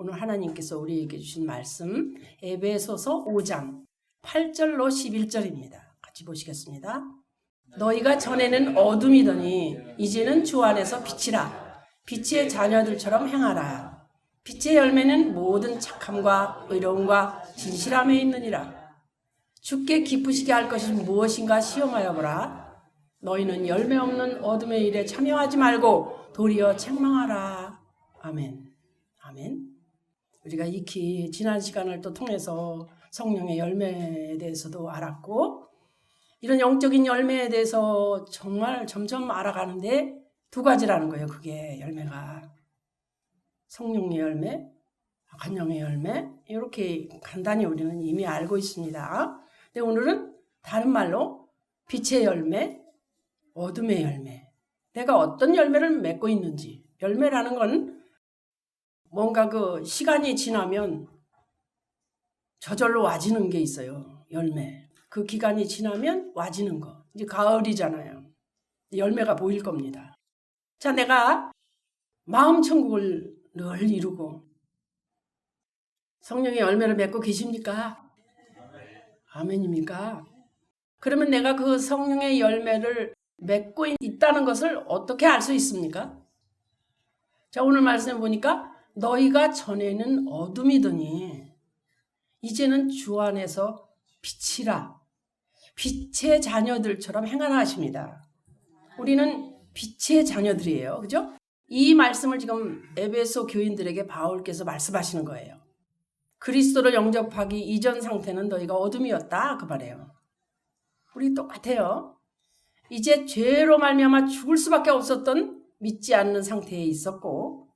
오늘 하나님께서 우리에게 주신 말씀 에베소서 5장 8절로 11절입니다. 같이 보시겠습니다. 너희가 전에는 어둠이더니 이제는 주 안에서 빛이라 빛의 자녀들처럼 행하라. 빛의 열매는 모든 착함과 의로움과 진실함에 있느니라. 주께 기쁘시게 할 것이 무엇인가 시험하여 보라. 너희는 열매 없는 어둠의 일에 참여하지 말고 도리어 책망하라. 아멘. 아멘. 우리가 익히 지난 시간을 또 통해서 성령의 열매에 대해서도 알았고 이런 영적인 열매에 대해서 정말 점점 알아가는데 두 가지라는 거예요. 그게 열매가 성령의 열매, 간영의 열매 이렇게 간단히 우리는 이미 알고 있습니다. 근데 오늘은 다른 말로 빛의 열매, 어둠의 열매. 내가 어떤 열매를 맺고 있는지. 열매라는 건 뭔가 그 시간이 지나면 저절로 와지는 게 있어요. 열매. 그 기간이 지나면 와지는 거. 이제 가을이잖아요. 열매가 보일 겁니다. 자, 내가 마음 천국을 늘 이루고 성령의 열매를 맺고 계십니까? 아멘입니까? 그러면 내가 그 성령의 열매를 맺고 있다는 것을 어떻게 알 수 있습니까? 자, 오늘 말씀해 보니까 너희가 전에는 어둠이더니 이제는 주 안에서 빛이라 빛의 자녀들처럼 행하라 하십니다. 우리는 빛의 자녀들이에요. 그죠? 이 말씀을 지금 에베소 교인들에게 바울께서 말씀하시는 거예요. 그리스도를 영접하기 이전 상태는 너희가 어둠이었다 그 말이에요. 우리 똑같아요. 이제 죄로 말미암아 죽을 수밖에 없었던 믿지 않는 상태에 있었고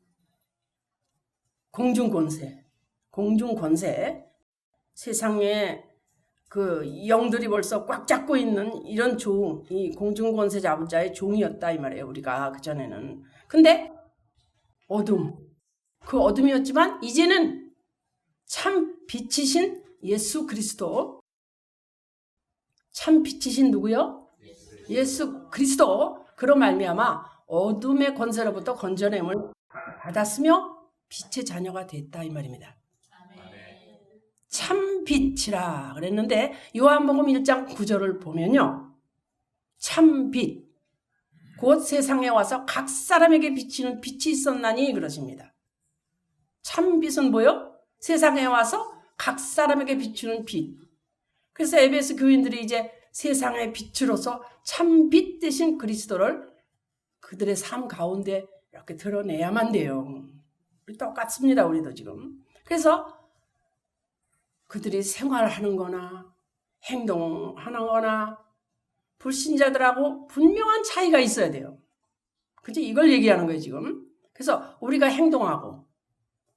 공중 권세, 공중 권세, 세상에 그 영들이 벌써 꽉 잡고 있는 이런 종, 이 공중 권세 잡은 자의 종이었다 이 말이에요. 우리가 그 전에는. 근데 어둠, 그 어둠이었지만 이제는 참 빛이신 예수 그리스도, 참 빛이신 누구요? 예수 그리스도. 그런 말미암아 어둠의 권세로부터 건져냄을 받았으며 빛의 자녀가 됐다 이 말입니다. 참 빛이라 그랬는데 요한복음 1장 9절을 보면요. 참 빛. 곧 세상에 와서 각 사람에게 비치는 빛이 있었나니 그러십니다. 참 빛은 뭐요? 세상에 와서 각 사람에게 비추는 빛. 그래서 에베스 교인들이 이제 세상의 빛으로서 참 빛 대신 그리스도를 그들의 삶 가운데 이렇게 드러내야만 돼요. 똑같습니다. 우리도 지금. 그래서 그들이 생활하는 거나 행동하는 거나 불신자들하고 분명한 차이가 있어야 돼요. 그죠? 이걸 얘기하는 거예요, 지금. 그래서 우리가 행동하고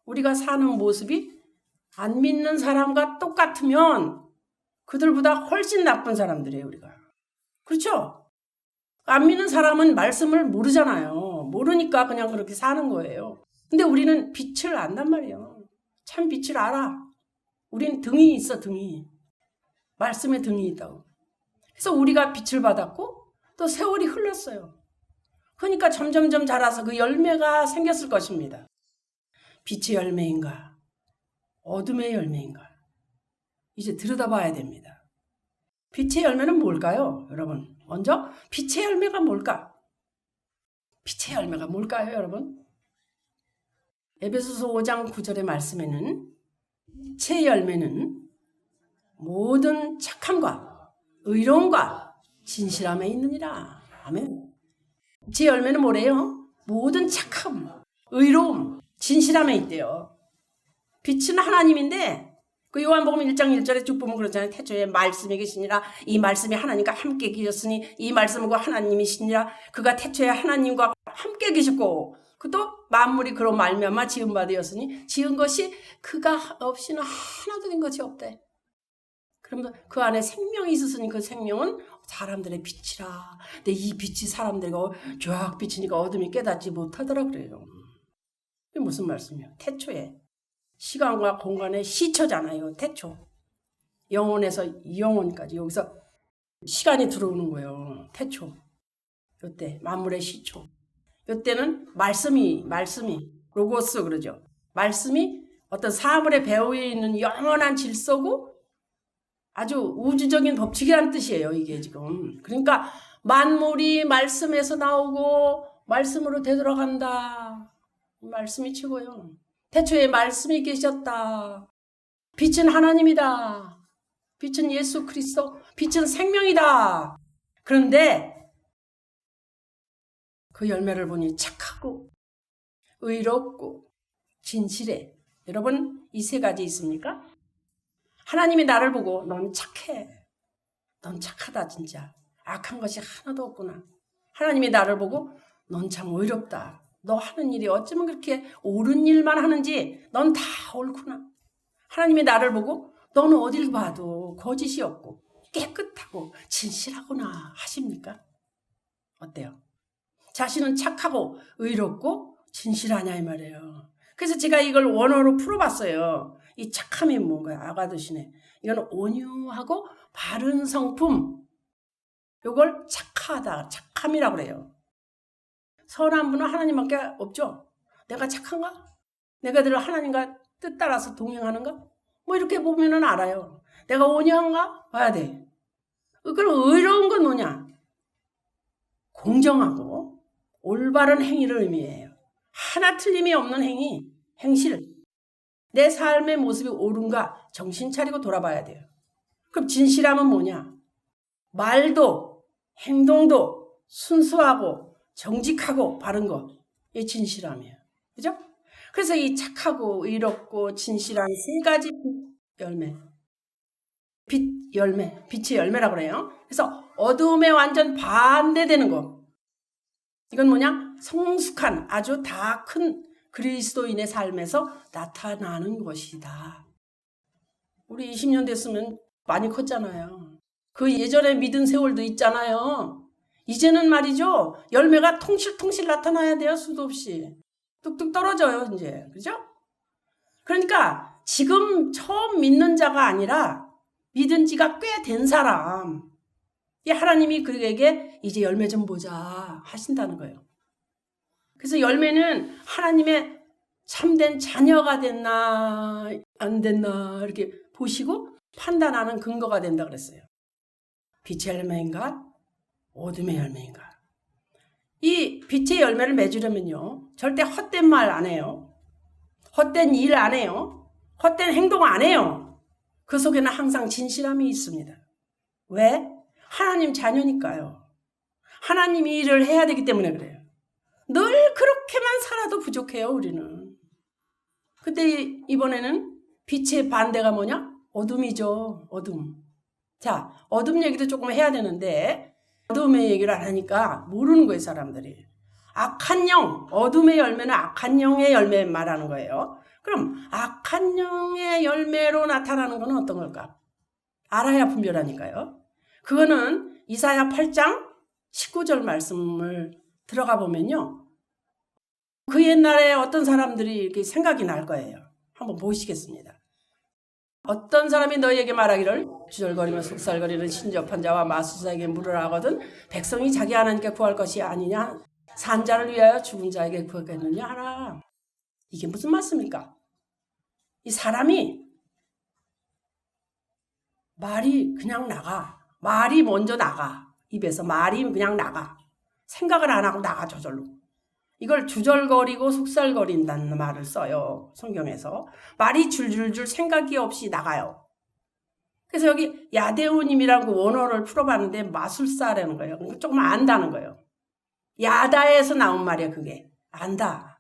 우리가 사는 모습이 안 믿는 사람과 똑같으면 그들보다 훨씬 나쁜 사람들이에요, 우리가. 그렇죠? 안 믿는 사람은 말씀을 모르잖아요. 모르니까 그냥 그렇게 사는 거예요. 근데 우리는 빛을 안단 말이에요. 참 빛을 알아. 우린 등이 있어, 등이. 말씀에 등이 있다고. 그래서 우리가 빛을 받았고 또 세월이 흘렀어요. 그러니까 점점점 자라서 그 열매가 생겼을 것입니다. 빛의 열매인가? 어둠의 열매인가? 이제 들여다봐야 됩니다. 빛의 열매는 뭘까요, 여러분? 먼저 빛의 열매가 뭘까? 빛의 열매가 뭘까요, 여러분? 에베소서 5장 9절의 말씀에는 빛의 열매는 모든 착함과 의로움과 진실함에 있느니라. 아멘. 빛의 열매는 뭐래요? 모든 착함, 의로움, 진실함에 있대요. 빛은 하나님인데 그 요한복음 1장 1절에 쭉 보면 그러잖아요. 태초에 말씀이 계시니라 이 말씀이 하나님과 함께 계셨으니 이 말씀과 하나님이시니라 그가 태초에 하나님과 함께 계셨고 그도 만물이 그로 말미암아 지은 바 되었으니 지은 것이 그가 없이는 하나도 된 것이 없대. 그러면 그 안에 생명이 있었으니 그 생명은 사람들의 빛이라. 근데 이 빛이 사람들과 쫙 비치니까 어둠이 깨닫지 못하더라 그래요. 이게 무슨 말씀이에요? 태초에 시간과 공간의 시초잖아요. 태초. 영혼에서 영혼까지 여기서 시간이 들어오는 거예요. 태초. 요때 만물의 시초. 요때는 말씀이 말씀이 로고스 그러죠. 말씀이 어떤 사물의 배후에 있는 영원한 질서고 아주 우주적인 법칙이란 뜻이에요, 이게 지금. 그러니까 만물이 말씀에서 나오고 말씀으로 되돌아간다. 말씀이 최고요. 태초에 말씀이 계셨다. 빛은 하나님이다. 빛은 예수 그리스도, 빛은 생명이다. 그런데 그 열매를 보니 착하고 의롭고 진실해. 여러분 이 세 가지 있습니까? 하나님이 나를 보고 넌 착해. 넌 착하다 진짜. 악한 것이 하나도 없구나. 하나님이 나를 보고 넌 참 의롭다. 너 하는 일이 어쩌면 그렇게 옳은 일만 하는지 넌 다 옳구나. 하나님이 나를 보고 너는 어딜 봐도 거짓이 없고 깨끗하고 진실하구나 하십니까? 어때요? 자신은 착하고 의롭고 진실하냐 이 말이에요. 그래서 제가 이걸 원어로 풀어봤어요. 이 착함이 뭔가요? 아가드시네. 이건 온유하고 바른 성품. 요걸 착하다, 착함이라고 그래요. 선한 분은 하나님밖에 없죠. 내가 착한가? 내가 늘 하나님과 뜻 따라서 동행하는가? 뭐 이렇게 보면은 알아요. 내가 온유한가? 봐야 돼. 그럼 의로운 건 뭐냐? 공정하고 올바른 행위를 의미해요. 하나 틀림이 없는 행위, 행실. 내 삶의 모습이 옳은가 정신 차리고 돌아봐야 돼요. 그럼 진실함은 뭐냐? 말도 행동도 순수하고 정직하고 바른 거. 이게 진실함이에요. 그죠? 그래서 이 착하고 의롭고 진실한 세 가지 열매. 빛 열매, 빛의 열매라고 그래요. 그래서 어두움에 완전 반대되는 거. 이건 뭐냐? 성숙한 아주 다 큰 그리스도인의 삶에서 나타나는 것이다. 우리 20년 됐으면 많이 컸잖아요. 그 예전에 믿은 세월도 있잖아요. 이제는 말이죠. 열매가 통실통실 나타나야 돼요. 수도 없이. 뚝뚝 떨어져요. 이제. 그죠? 그러니까 지금 처음 믿는 자가 아니라 믿은 지가 꽤 된 사람. 이 하나님이 그에게 이제 열매 좀 보자 하신다는 거예요. 그래서 열매는 하나님의 참된 자녀가 됐나 안 됐나 이렇게 보시고 판단하는 근거가 된다 그랬어요. 빛의 열매인가 어둠의 열매인가. 이 빛의 열매를 맺으려면요 절대 헛된 말 안 해요. 헛된 일 안 해요. 헛된 행동 안 해요. 그 속에는 항상 진실함이 있습니다. 왜? 하나님 자녀니까요. 하나님이 일을 해야 되기 때문에 그래요. 늘 그렇게만 살아도 부족해요, 우리는. 근데 이번에는 빛의 반대가 뭐냐? 어둠이죠, 어둠. 자, 어둠 얘기도 조금 해야 되는데, 어둠의 얘기를 안 하니까 모르는 거예요, 사람들이. 악한 영, 어둠의 열매는 악한 영의 열매 말하는 거예요. 그럼 악한 영의 열매로 나타나는 건 어떤 걸까? 알아야 분별하니까요. 그거는 이사야 8장 19절 말씀을 들어가 보면요. 그 옛날에 어떤 사람들이 이렇게 생각이 날 거예요. 한번 보시겠습니다. 어떤 사람이 너희에게 말하기를 주절거리며 속살거리는 신접한 자와 마술사에게 물으라 하거든 백성이 자기 하나님께 구할 것이 아니냐 산자를 위하여 죽은 자에게 구하겠느냐 하라. 이게 무슨 말씀입니까? 이 사람이 말이 그냥 나가. 말이 먼저 나가. 입에서 말이 그냥 나가. 생각을 안 하고 나가 저절로. 이걸 주절거리고 속살거린다는 말을 써요. 성경에서. 말이 줄줄줄 생각이 없이 나가요. 그래서 여기 야대우님이라고 원어를 풀어봤는데 마술사라는 거예요. 조금 안다는 거예요. 야다에서 나온 말이야 그게. 안다.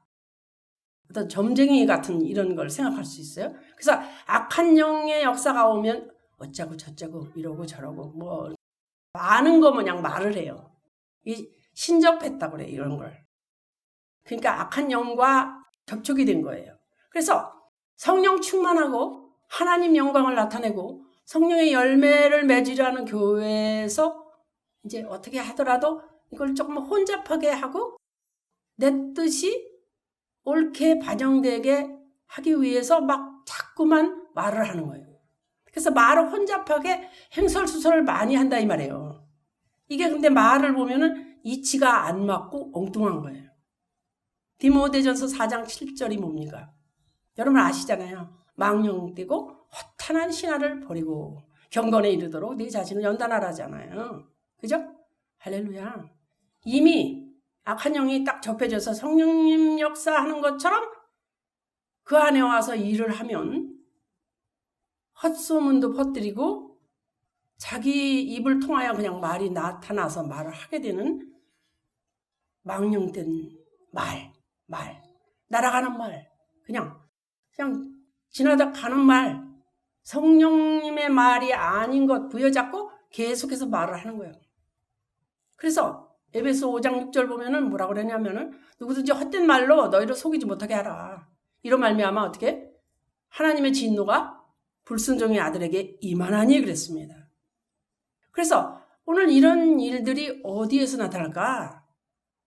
어떤 점쟁이 같은 이런 걸 생각할 수 있어요. 그래서 악한 영의 역사가 오면 어쩌고 저쩌고 이러고 저러고 뭐 아는 거 그냥 말을 해요. 이 신접했다 그래 이런 걸. 그러니까 악한 영과 접촉이 된 거예요. 그래서 성령 충만하고 하나님 영광을 나타내고 성령의 열매를 맺으려는 교회에서 이제 어떻게 하더라도 이걸 조금 혼잡하게 하고 내 뜻이 옳게 반영되게 하기 위해서 막 자꾸만 말을 하는 거예요. 그래서 말을 혼잡하게 행설수설을 많이 한다 이 말이에요. 이게 근데 말을 보면은 이치가 안 맞고 엉뚱한 거예요. 디모데전서 4장 7절이 뭡니까? 여러분 아시잖아요. 망령되고 허탄한 신화를 버리고 경건에 이르도록 네 자신을 연단하라잖아요. 그죠? 할렐루야. 이미 악한 영이 딱 접해져서 성령님 역사하는 것처럼 그 안에 와서 일을 하면 헛소문도 퍼뜨리고 자기 입을 통하여 그냥 말이 나타나서 말을 하게 되는 망령된 말, 말, 날아가는 말, 그냥 그냥 지나다 가는 말, 성령님의 말이 아닌 것 부여잡고 계속해서 말을 하는 거예요. 그래서 에베소 5장 6절 보면은 뭐라고 그러냐면은 누구든지 헛된 말로 너희를 속이지 못하게 하라. 이런 말미암아 어떻게 하나님의 진노가 불순종의 아들에게 임하나니 그랬습니다. 그래서 오늘 이런 일들이 어디에서 나타날까?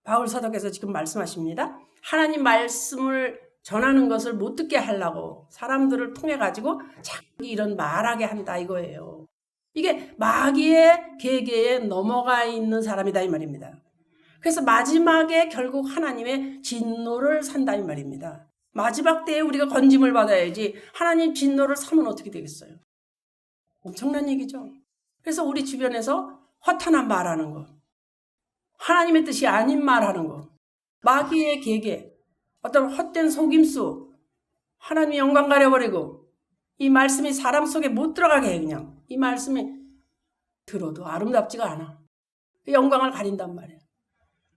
바울 사도께서 지금 말씀하십니다. 하나님 말씀을 전하는 것을 못 듣게 하려고 사람들을 통해 가지고 자기 이런 말하게 한다 이거예요. 이게 마귀의 계계에 넘어가 있는 사람이다 이 말입니다. 그래서 마지막에 결국 하나님의 진노를 산다 이 말입니다. 마지막 때에 우리가 건짐을 받아야지 하나님 진노를 사면 어떻게 되겠어요? 엄청난 얘기죠. 그래서 우리 주변에서 허탄한 말하는 거, 하나님의 뜻이 아닌 말하는 거, 마귀의 계계, 어떤 헛된 속임수, 하나님의 영광 가려버리고 이 말씀이 사람 속에 못 들어가게 해 그냥 이 말씀이 들어도 아름답지가 않아. 그 영광을 가린단 말이야.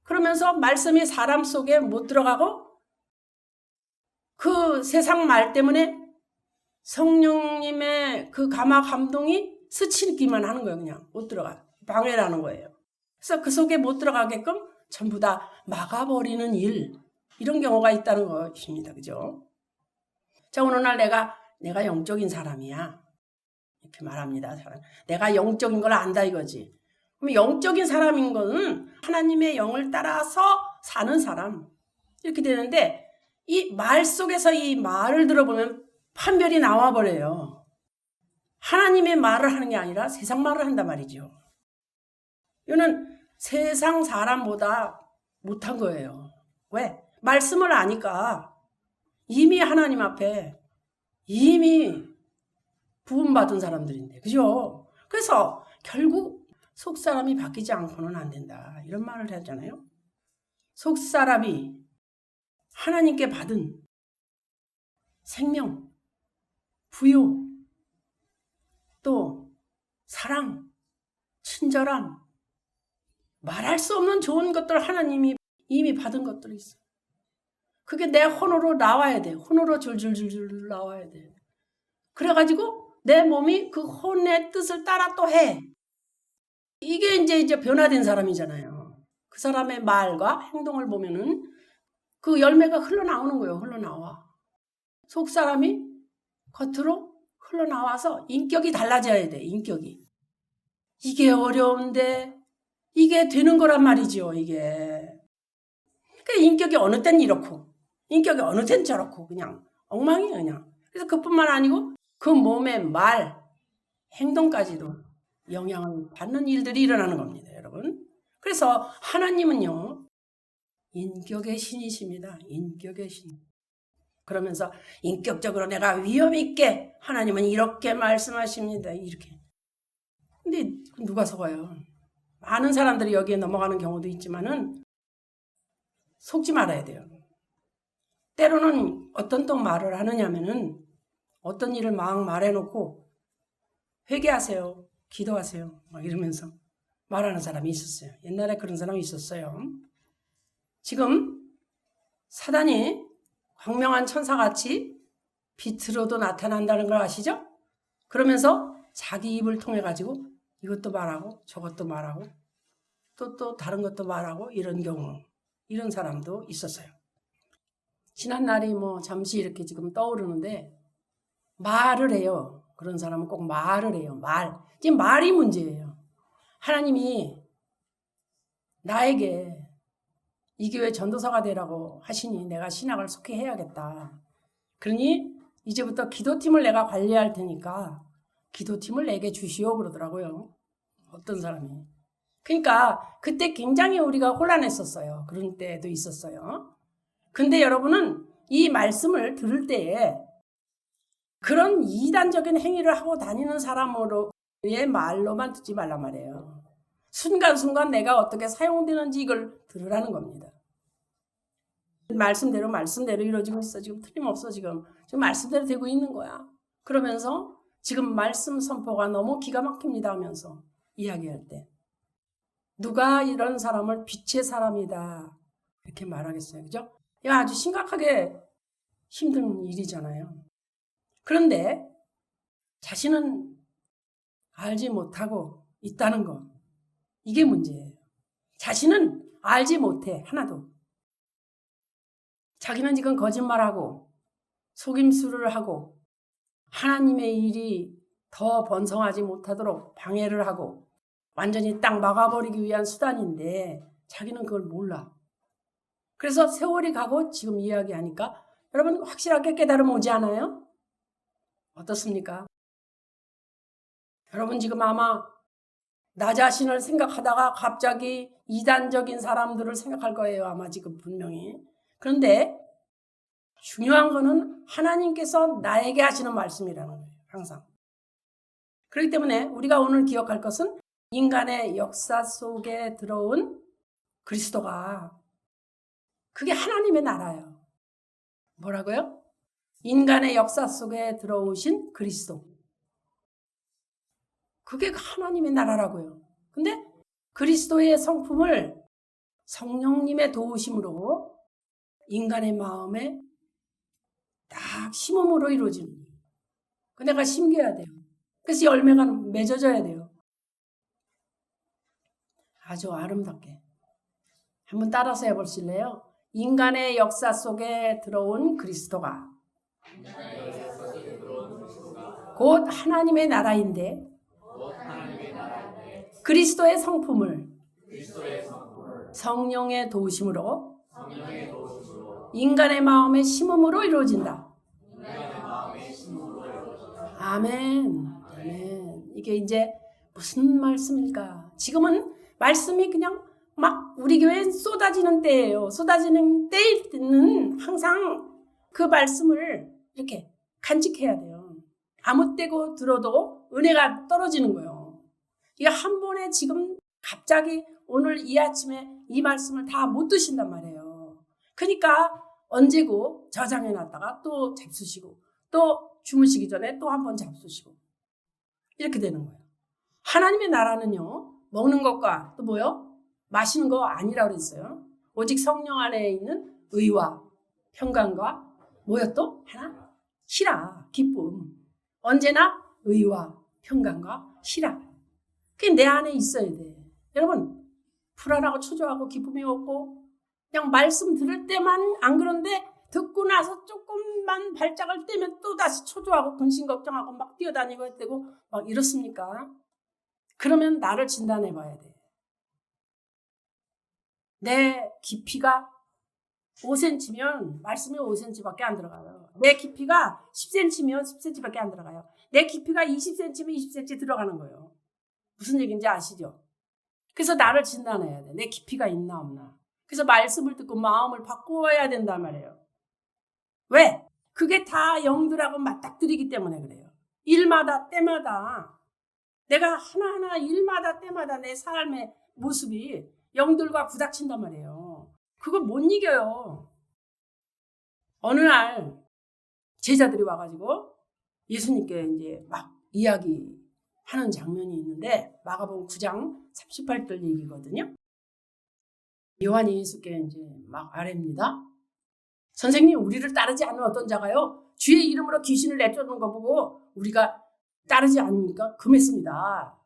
그러면서 말씀이 사람 속에 못 들어가고 그 세상 말 때문에 성령님의 그 감화 감동이 스치기만 하는 거예요. 그냥 못 들어가. 방해를 하는 거예요. 그래서 그 속에 못 들어가게끔 전부 다 막아버리는 일. 이런 경우가 있다는 것입니다. 그죠? 자, 어느 날 내가, 내가 영적인 사람이야. 이렇게 말합니다. 내가 영적인 걸 안다 이거지. 그럼 영적인 사람인 거는 하나님의 영을 따라서 사는 사람. 이렇게 되는데, 이 말 속에서 이 말을 들어보면 판별이 나와버려요. 하나님의 말을 하는 게 아니라 세상 말을 한단 말이죠. 이거는 세상 사람보다 못한 거예요. 왜? 말씀을 아니까 이미 하나님 앞에 이미 부음받은 사람들인데, 그죠? 그래서 결국 속 사람이 바뀌지 않고는 안 된다. 이런 말을 하잖아요. 속 사람이 하나님께 받은 생명, 부요, 또 사랑, 친절함, 말할 수 없는 좋은 것들 하나님이 이미 받은 것들이 있어. 그게 내 혼으로 나와야 돼. 혼으로 줄줄줄줄 나와야 돼. 그래가지고 내 몸이 그 혼의 뜻을 따라 또 해. 이게 이제 이제 변화된 사람이잖아요. 그 사람의 말과 행동을 보면은 그 열매가 흘러나오는 거예요. 흘러나와. 속 사람이 겉으로 흘러나와서 인격이 달라져야 돼. 인격이. 이게 어려운데 이게 되는 거란 말이죠. 이게. 그 인격이 어느 땐 이렇고 인격이 어느 땐 저렇고 그냥 엉망이에요. 그냥. 그래서 그뿐만 아니고 그 몸의 말, 행동까지도 영향을 받는 일들이 일어나는 겁니다. 여러분. 그래서 하나님은요. 인격의 신이십니다. 인격의 신. 그러면서 인격적으로 내가 위험 있게 하나님은 이렇게 말씀하십니다. 이렇게. 근데 누가 속아요? 많은 사람들이 여기에 넘어가는 경우도 있지만은 속지 말아야 돼요. 때로는 어떤 또 말을 하느냐면은 어떤 일을 막 말해놓고 회개하세요. 기도하세요. 막 이러면서 말하는 사람이 있었어요. 옛날에 그런 사람이 있었어요. 지금 사단이 광명한 천사같이 빛으로도 나타난다는 걸 아시죠? 그러면서 자기 입을 통해 가지고 이것도 말하고 저것도 말하고 또 또 다른 것도 말하고 이런 경우 이런 사람도 있었어요. 지난 날이 뭐 잠시 이렇게 지금 떠오르는데 말을 해요. 그런 사람은 꼭 말을 해요. 말. 지금 말이 문제예요. 하나님이 나에게 이 교회 전도사가 되라고 하시니 내가 신학을 속해 해야겠다. 그러니 이제부터 기도팀을 내가 관리할 테니까 기도팀을 내게 주시오 그러더라고요. 어떤 사람이. 그러니까 그때 굉장히 우리가 혼란했었어요. 그런 때도 있었어요. 근데 여러분은 이 말씀을 들을 때에 그런 이단적인 행위를 하고 다니는 사람으로의 말로만 듣지 말란 말이에요. 순간순간 내가 어떻게 사용되는지 이걸 들으라는 겁니다. 말씀대로 말씀대로 이루어지고 있어. 지금 틀림없어 지금. 지금 말씀대로 되고 있는 거야. 그러면서 지금 말씀 선포가 너무 기가 막힙니다 하면서 이야기할 때 누가 이런 사람을 빛의 사람이다 이렇게 말하겠어요. 그죠? 이거 아주 심각하게 힘든 일이잖아요. 그런데 자신은 알지 못하고 있다는 거. 이게 문제예요. 자신은 알지 못해. 하나도. 자기는 지금 거짓말하고 속임수를 하고 하나님의 일이 더 번성하지 못하도록 방해를 하고 완전히 딱 막아버리기 위한 수단인데 자기는 그걸 몰라. 그래서 세월이 가고 지금 이야기하니까 여러분 확실하게 깨달음 오지 않아요? 어떻습니까? 여러분 지금 아마 나 자신을 생각하다가 갑자기 이단적인 사람들을 생각할 거예요. 아마 지금 분명히. 그런데 중요한 거는 하나님께서 나에게 하시는 말씀이라는 거예요. 항상. 그렇기 때문에 우리가 오늘 기억할 것은 인간의 역사 속에 들어온 그리스도가 그게 하나님의 나라예요. 뭐라고요? 인간의 역사 속에 들어오신 그리스도. 그게 하나님의 나라라고요. 근데 그리스도의 성품을 성령님의 도우심으로 인간의 마음에 딱 심음으로 이루어지는 거예요. 그 내가 심겨야 돼요. 그래서 열매가 맺어져야 돼요. 아주 아름답게. 한번 따라서 해보실래요? 인간의 역사 속에 들어온 그리스도가 곧 하나님의 나라인데 그리스도의 성품을 성령의 도우심으로 인간의 마음의 심음으로 이루어진다. 아멘. 아멘. 이게 이제 무슨 말씀일까? 지금은 말씀이 그냥 막 우리 교회엔 쏟아지는 때예요. 쏟아지는 때는 항상 그 말씀을 이렇게 간직해야 돼요. 아무 때고 들어도 은혜가 떨어지는 거예요. 이게 한 번에 지금 갑자기 오늘 이 아침에 이 말씀을 다 못 드신단 말이에요. 그러니까 언제고 저장해 놨다가 또 잡수시고 또 주무시기 전에 또 한 번 잡수시고 이렇게 되는 거예요. 하나님의 나라는요. 먹는 것과 또 뭐요? 마시는 거 아니라고 그랬어요. 오직 성령 안에 있는 의와 평강과 뭐요 또? 하나? 희라, 기쁨. 언제나 의와 평강과 희라. 그게 내 안에 있어야 돼. 여러분, 불안하고 초조하고 기쁨이 없고 그냥 말씀 들을 때만 안 그런데 듣고 나서 조금만 발작을 떼면 또 다시 초조하고 근심 걱정하고 막 뛰어다니고 했고 막 이렇습니까? 그러면 나를 진단해 봐야 돼. 내 깊이가 5cm면 말씀이 5cm밖에 안 들어가요. 내 깊이가 10cm면 10cm밖에 안 들어가요. 내 깊이가 20cm면 20cm 들어가는 거예요. 무슨 얘기인지 아시죠? 그래서 나를 진단해야 돼. 내 깊이가 있나 없나. 그래서 말씀을 듣고 마음을 바꾸어야 된단 말이에요. 왜? 그게 다 영들하고 맞닥뜨리기 때문에 그래요. 일마다 때마다 내가 하나하나 일마다 때마다 내 삶의 모습이 영들과 부닥친단 말이에요. 그거 못 이겨요. 어느 날 제자들이 와가지고 예수님께 이제 막 이야기 하는 장면이 있는데 마가복음 9장 38절 얘기거든요. 요한이 예수께 이제 막 아뢰입니다. 선생님 우리를 따르지 않는 어떤 자가요 주의 이름으로 귀신을 내쫓는 거 보고 우리가 따르지 않으니까 금했습니다.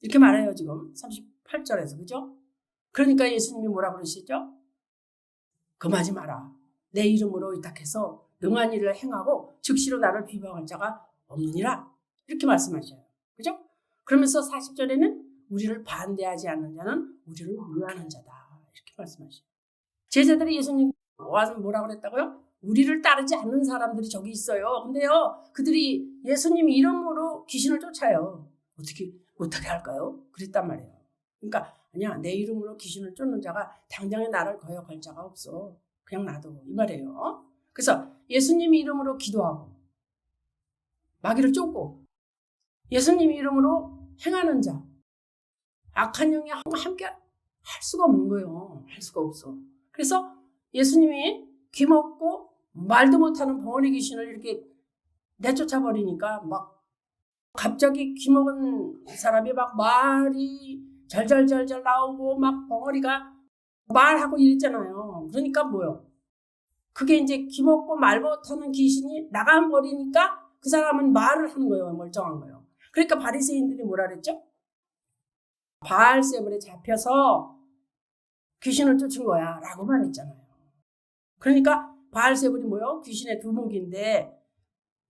이렇게 말해요 지금 38절에서 그죠? 그러니까 예수님이 뭐라 그러시죠? 금하지 마라. 내 이름으로 위탁해서 능한 일을 행하고 즉시로 나를 비방할 자가 없느니라. 이렇게 말씀하셔요. 그죠? 그러면서 40절에는 우리를 반대하지 않는 자는 우리를 위하는 자다. 이렇게 말씀하셔요. 제자들이 예수님 와서 뭐라 그랬다고요? 우리를 따르지 않는 사람들이 저기 있어요. 근데요, 그들이 예수님 이름으로 귀신을 쫓아요. 어떻게, 어떻게 할까요? 그랬단 말이에요. 그러니까, 아니야, 내 이름으로 귀신을 쫓는 자가 당장에 나를 거역할 자가 없어. 그냥 놔둬. 이 말이에요. 그래서 예수님 이름으로 기도하고 마귀를 쫓고 예수님 이름으로 행하는 자 악한 영이 함께 할 수가 없는 거예요. 할 수가 없어. 그래서 예수님이 귀먹고 말도 못하는 벙어리 귀신을 이렇게 내쫓아 버리니까 막 갑자기 귀먹은 사람이 막 말이 절절절절 나오고 막 벙어리가 말하고 이랬잖아요. 그러니까 뭐요? 그게 이제 귀먹고 말 못하는 귀신이 나가 버리니까 그 사람은 말을 하는 거예요. 멀쩡한 거예요. 그러니까 바리새인들이 뭐라 그랬죠? 바알세불에 잡혀서 귀신을 쫓은 거야 라고 말했잖아요. 그러니까 바알세불이 뭐요? 귀신의 두목인데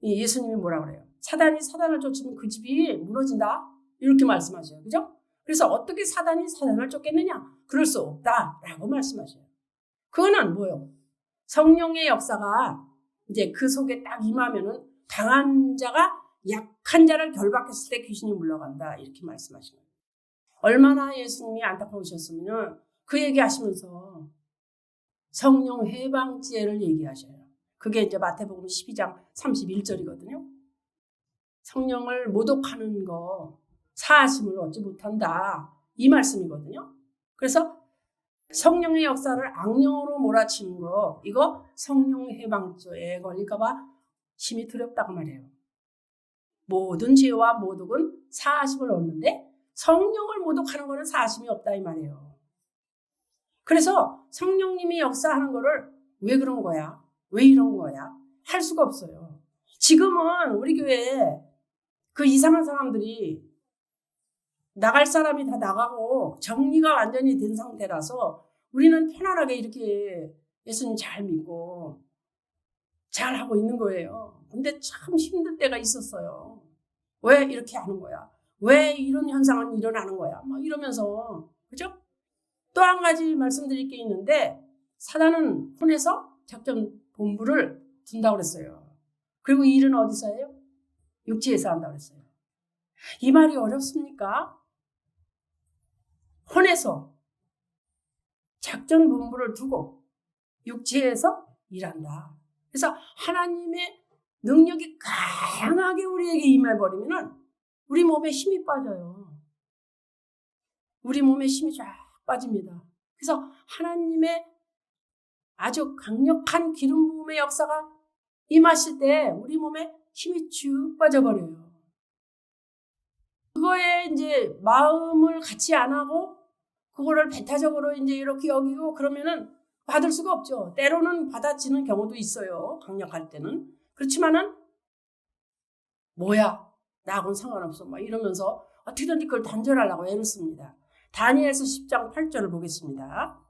예수님이 뭐라 그래요? 사단이 사단을 쫓으면 그 집이 무너진다? 이렇게 말씀하셔요. 그죠? 그래서 어떻게 사단이 사단을 쫓겠느냐? 그럴 수 없다. 라고 말씀하셔요. 그거는 뭐요? 성령의 역사가 이제 그 속에 딱 임하면은 강한 자가 약한 자를 결박했을 때 귀신이 물러간다. 이렇게 말씀하시는 거예요. 얼마나 예수님이 안타까우셨으면 그 얘기 하시면서 성령 해방지혜를 얘기하셔요. 그게 이제 마태복음 12장 31절이거든요. 성령을 모독하는 거 사하심을 얻지 못한다. 이 말씀이거든요. 그래서 성령의 역사를 악령으로 몰아치는 거 이거 성령 해방죄에 걸릴까봐 심히 두렵다고 말해요. 모든 죄와 모독은 사하심을 얻는데 성령을 모독하는 거는 사하심이 없다 이 말이에요. 그래서 성령님이 역사하는 거를 왜 그런 거야? 왜 이런 거야? 할 수가 없어요. 지금은 우리 교회에 그 이상한 사람들이 나갈 사람이 다 나가고 정리가 완전히 된 상태라서 우리는 편안하게 이렇게 예수님 잘 믿고 잘 하고 있는 거예요. 근데 참 힘들 때가 있었어요. 왜 이렇게 하는 거야? 왜 이런 현상은 일어나는 거야? 막 이러면서 그죠? 또 한 가지 말씀드릴 게 있는데 사단은 혼에서 작전 본부를 둔다고 그랬어요. 그리고 이 일은 어디서 해요? 육지에서 한다고 그랬어요. 이 말이 어렵습니까? 혼에서 작전 본부를 두고 육지에서 일한다. 그래서 하나님의 능력이 강하게 우리에게 임해버리면 우리 몸에 힘이 빠져요. 우리 몸에 힘이 쫙 빠집니다. 그래서 하나님의 아주 강력한 기름 부음의 역사가 임하실 때 우리 몸에 힘이 쭉 빠져버려요. 그거에 이제 마음을 같이 안 하고 그거를 배타적으로 이제 이렇게 여기고 그러면은 받을 수가 없죠. 때로는 받아지는 경우도 있어요. 강력할 때는. 그렇지만은 뭐야 나하고는 상관없어 막 이러면서 어떻게든지 그걸 단절하려고 애를 씁니다. 다니엘서 10장 8절을 보겠습니다.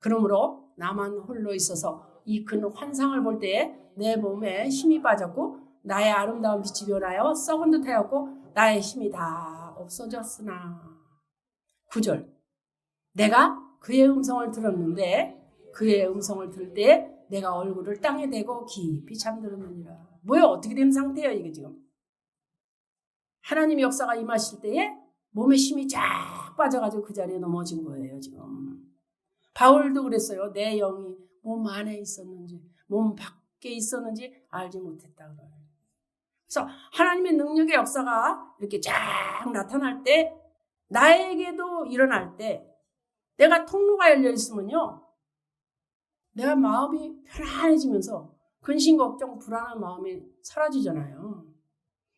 그러므로 나만 홀로 있어서 이 큰 환상을 볼 때에 내 몸에 힘이 빠졌고 나의 아름다운 빛이 변하여 썩은 듯하였고 나의 힘이 다 없어졌으나 9절 내가 그의 음성을 들었는데 그의 음성을 들을 때 내가 얼굴을 땅에 대고 깊이 잠들었느니라. 뭐야 어떻게 된 상태예요 이게 지금? 하나님의 역사가 임하실 때에 몸에 힘이 쫙 빠져가지고 그 자리에 넘어진 거예요 지금. 바울도 그랬어요. 내 영이 몸 안에 있었는지 몸 밖에 있었는지 알지 못했다 그래요. 그래서 하나님의 능력의 역사가 이렇게 쫙 나타날 때 나에게도 일어날 때 내가 통로가 열려 있으면요. 내가 마음이 편안해지면서 근심, 걱정, 불안한 마음이 사라지잖아요.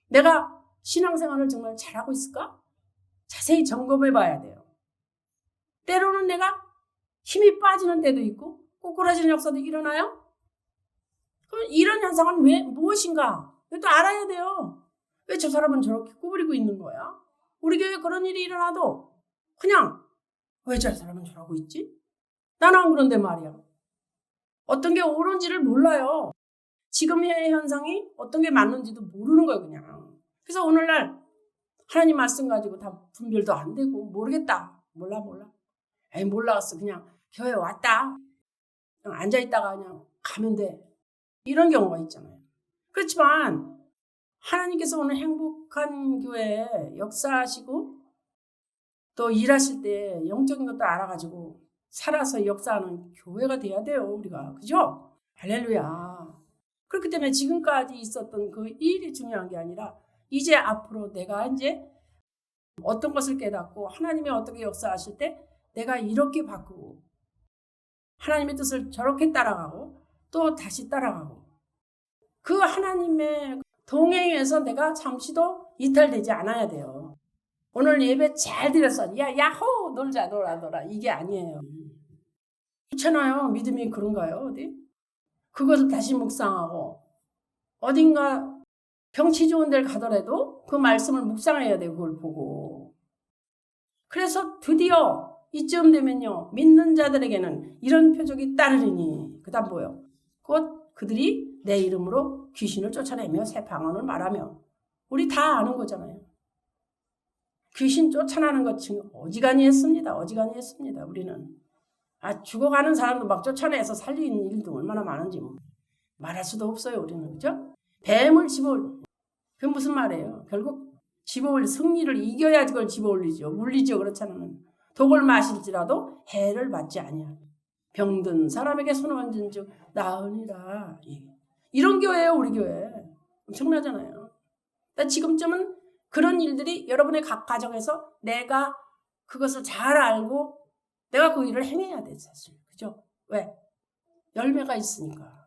내가 신앙생활을 정말 잘하고 있을까? 자세히 점검해 봐야 돼요. 때로는 내가 힘이 빠지는 때도 있고, 꼬꾸라지는 역사도 일어나요? 그럼 이런 현상은 왜, 무엇인가? 또 알아야 돼요. 왜 저 사람은 저렇게 꾸부리고 있는 거야? 우리 교회 그런 일이 일어나도 그냥 왜 저 사람은 저러고 있지? 나는 안 그런데 말이야. 어떤 게 옳은지를 몰라요. 지금의 현상이 어떤 게 맞는지도 모르는 거예요, 그냥. 그래서 오늘날 하나님 말씀 가지고 다 분별도 안 되고 모르겠다. 몰라, 몰라. 에이, 몰라갔어. 그냥 교회 왔다. 그냥 앉아있다가 그냥 가면 돼. 이런 경우가 있잖아요. 그렇지만 하나님께서 오늘 행복한 교회에 역사하시고 또 일하실 때 영적인 것도 알아가지고 살아서 역사하는 교회가 돼야 돼요, 우리가. 그죠? 할렐루야. 그렇기 때문에 지금까지 있었던 그 일이 중요한 게 아니라 이제 앞으로 내가 이제 어떤 것을 깨닫고 하나님이 어떻게 역사하실 때 내가 이렇게 바꾸고 하나님의 뜻을 저렇게 따라가고 또 다시 따라가고 그 하나님의 동행에서 내가 잠시도 이탈되지 않아야 돼요. 오늘 예배 잘 드렸어. 야, 야호! 놀자, 놀아, 놀아. 이게 아니에요. 그렇잖아요. 믿음이 그런가요? 어디? 그것을 다시 묵상하고 어딘가 경치 좋은 데를 가더라도 그 말씀을 묵상해야 돼요. 그걸 보고. 그래서 드디어 이쯤 되면요. 믿는 자들에게는 이런 표적이 따르리니. 그 다음 뭐요? 곧 그들이 내 이름으로 귀신을 쫓아내며 새 방언을 말하며 우리 다 아는 거잖아요. 귀신 쫓아나는 것 지금 어지간히 했습니다. 어지간히 했습니다. 우리는. 아, 죽어가는 사람도 막 쫓아내서 살리는 일도 얼마나 많은지 뭐. 말할 수도 없어요. 우리는. 그죠? 뱀을 집어올, 그 무슨 말이에요? 결국 집어올, 승리를 이겨야 그걸 집어올리죠. 물리죠. 그렇잖아요. 독을 마실지라도 해를 받지 아니야. 병든 사람에게 손을 얹은 즉 나으니라. 예. 이런 교회예요, 우리 교회. 엄청나잖아요. 그러니까 지금쯤은 그런 일들이 여러분의 각 가정에서 내가 그것을 잘 알고 내가 그 일을 행해야 돼, 사실. 그죠? 왜? 열매가 있으니까.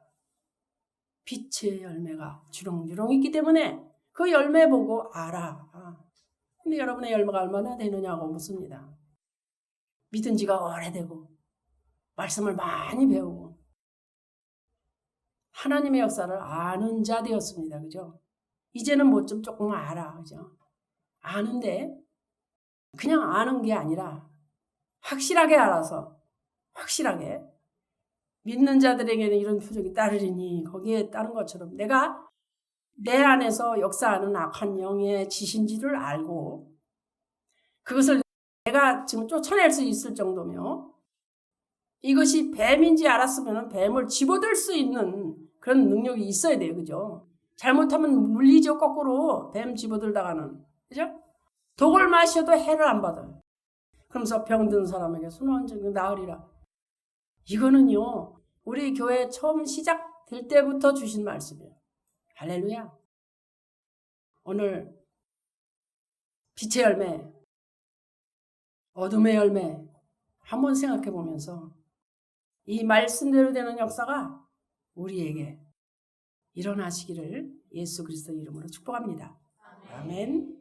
빛의 열매가 주렁주렁 있기 때문에 그 열매 보고 알아. 아. 근데 여러분의 열매가 얼마나 되느냐고 묻습니다. 믿은 지가 오래되고, 말씀을 많이 배우고, 하나님의 역사를 아는 자 되었습니다. 그죠? 이제는 뭐 좀 조금 알아. 그죠? 아는데, 그냥 아는 게 아니라, 확실하게 알아서, 확실하게, 믿는 자들에게는 이런 표적이 따르리니, 거기에 따른 것처럼 내가 내 안에서 역사하는 악한 영의 지신지를 알고, 그것을 내가 지금 쫓아낼 수 있을 정도며, 이것이 뱀인지 알았으면 뱀을 집어들 수 있는 그런 능력이 있어야 돼요. 그죠? 잘못하면 물리죠, 거꾸로. 뱀 집어들다가는. 그죠? 독을 마셔도 해를 안 받아요. 그러면서 병든 사람에게 손 얹은 나으리라. 이거는요, 우리 교회 처음 시작될 때부터 주신 말씀이에요. 할렐루야. 오늘 빛의 열매, 어둠의 열매, 한번 생각해 보면서 이 말씀대로 되는 역사가 우리에게 일어나시기를 예수 그리스도 이름으로 축복합니다. 아멘.